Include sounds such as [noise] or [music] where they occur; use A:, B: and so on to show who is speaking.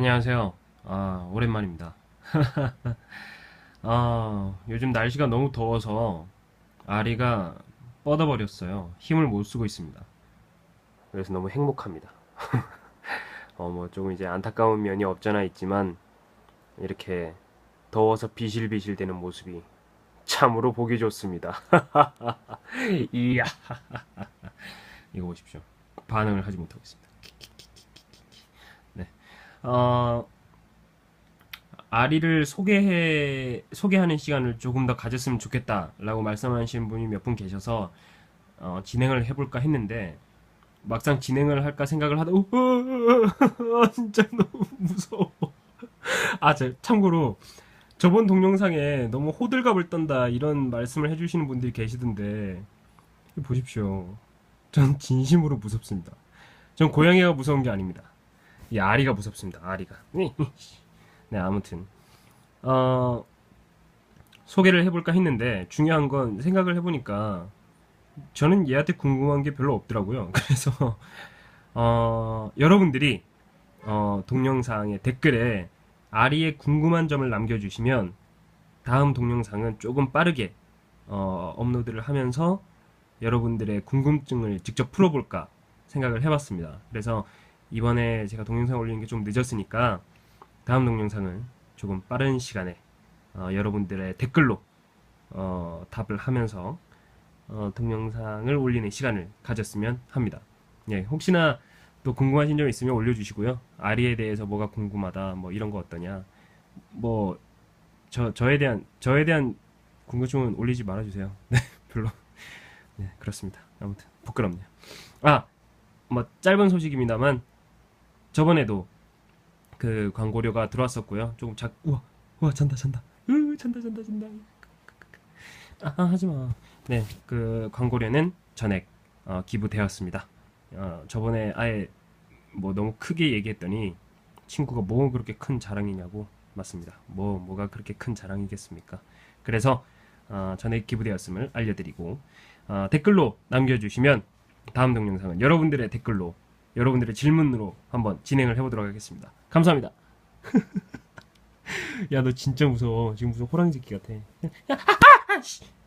A: 안녕하세요. 아, 오랜만입니다. [laughs] 아, 요즘 날씨가 너무 더워서 아리가 뻗어버렸어요. 힘을 못 쓰고 있습니다. 그래서 너무 행복합니다. [laughs] 어, 뭐 조금 이제 안타까운 면이 없잖아 있지만 이렇게 더워서 비실비실 되는 모습이 참으로 보기 좋습니다. [laughs] 이야. 이거 보십시오. 반응을 하지 못하고 있습니다. 네. 어, 아리를 소개해, 소개하는 시간을 조금 더 가졌으면 좋겠다라고 말씀하시는 분이 몇 분 계셔서 어, 진행을 해볼까 했는데 막상 진행을 할까 생각을 하다 우, 아, [laughs] 진짜 너무 무서워. 아, 저, 참고로 저번 동영상에 너무 호들갑을 떤다 이런 말씀을 해주시는 분들이 계시던데 보십시오. 전 진심으로 무섭습니다. 전 고양이가 무서운 게 아닙니다. 이 아리가 무섭습니다. 아리가. [laughs] 네, 아무튼 어, 소개를 해볼까 했는데 중요한 건 생각을 해보니까 저는 얘한테 궁금한 게 별로 없더라고요. [laughs] 그래서 어, 여러분들이 어, 동영상의 댓글에 아리의 궁금한 점을 남겨주시면 다음 동영상은 조금 빠르게 어, 업로드를 하면서 여러분들의 궁금증을 직접 풀어볼까 생각을 해봤습니다. 그래서 이번에 제가 동영상 올리는 게 좀 늦었으니까 다음 동영상은 조금 빠른 시간에 어, 여러분들의 댓글로 어, 답을 하면서 어, 동영상을 올리는 시간을 가졌으면 합니다. 예, 혹시나 또 궁금하신 점 있으면 올려주시고요. 아리에 대해서 뭐가 궁금하다, 뭐 이런 거 어떠냐, 뭐 저 저에 대한 저에 대한 궁금증은 올리지 말아주세요. [laughs] 네, 별로. 네, 그렇습니다. 아무튼 부끄럽네요. 아, 뭐 짧은 소식입니다만 저번에도 그 광고료가 들어왔었고요. 조금 작 우와 우와 잔다 잔다 으 잔다 잔다 잔다 아, 아 하지 마. 네, 그 광고료는 전액 어, 기부되었습니다. 어, 저번에 아예 뭐 너무 크게 얘기했더니 친구가 뭐 그렇게 큰 자랑이냐고 맞습니다. 뭐 뭐가 그렇게 큰 자랑이겠습니까? 그래서 어, 전액 기부되었음을 알려드리고 어, 댓글로 남겨주시면 다음 동영상은 여러분들의 댓글로 여러분들의 질문으로 한번 진행을 해보도록 하겠습니다. 감사합니다. [laughs] 야 너 진짜 무서워. 지금 무슨 호랑이 새끼 같아. [laughs]